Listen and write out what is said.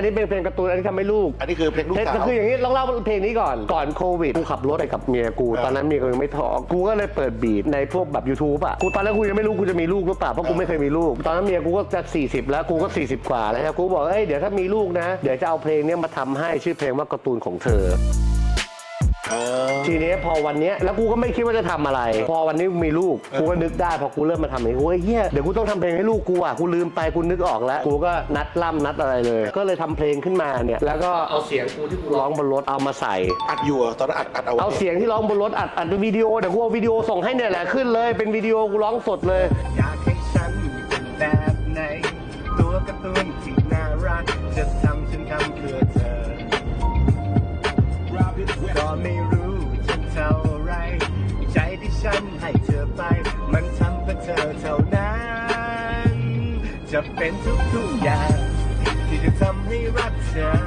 อันนี้เป็นเพลงการ์ตูนอันนี้ทำให้ลูกอันนี้คือเพลงลูกเพลงสาว คืออย่างนี้ลองเล่าเพลงนี้ก่อนก่อนโควิดกูขับรถไปกับเมียกูเออตอนนั้นเมียกูยังไม่ท้องกูก็เลยเปิดบีทในพวกแบบ YouTube อะกูตอนแรกกูยังไม่รู้กูจะมีลูกหรือเปล่าเพราะกูไม่เคยมีลูก ตอนนั้นเมียกูก็จะ 40 แล้วกูก็ 40 กว่าแล้วนะกูบอกเอ้ยเดี๋ยวถ้ามีลูกนะ เดี๋ยวจะเอาเพลงเนี้ยมาทำให้ชื่อเพลงว่าการ์ตูนของเธอเออ ทีนี้พอวันเนี้ยแล้วกูก็ไม่คิดว่าจะทำอะไร พอวันนี้มีลูกกูก็นึกได้พอกูเริ่มมาทำเองโอ้ยเฮียเดี๋ยวกูต้องทำเพลงให้ลูกกูอะกูลืมไปกูนึกออกแล้ว กูก็นัดล่ำนัดอะไรเลย ก็เลยทำเพลงขึ้นมาเนี่ยแล้วก็เอาเสียงกูที่กูร้องบนรถเอามาใส่ อัดอยู่เหรอตอนนั้นอัดอัดเอาไว้เอาเสียงที่ร้องบนรถอัดอัดเป็นวิดีโอเดี๋ยวกูเอาวิดีโอส่งให้เนี่ยแหละขึ้นเลยเป็นวิดีโอกูร้องสดเลย อยากให้ฉั ฉันให้เธอไป มันทำเพื่อเธอเท่านั้น จะเป็นทุกๆอย่าง ที่จะทำให้รักเธอ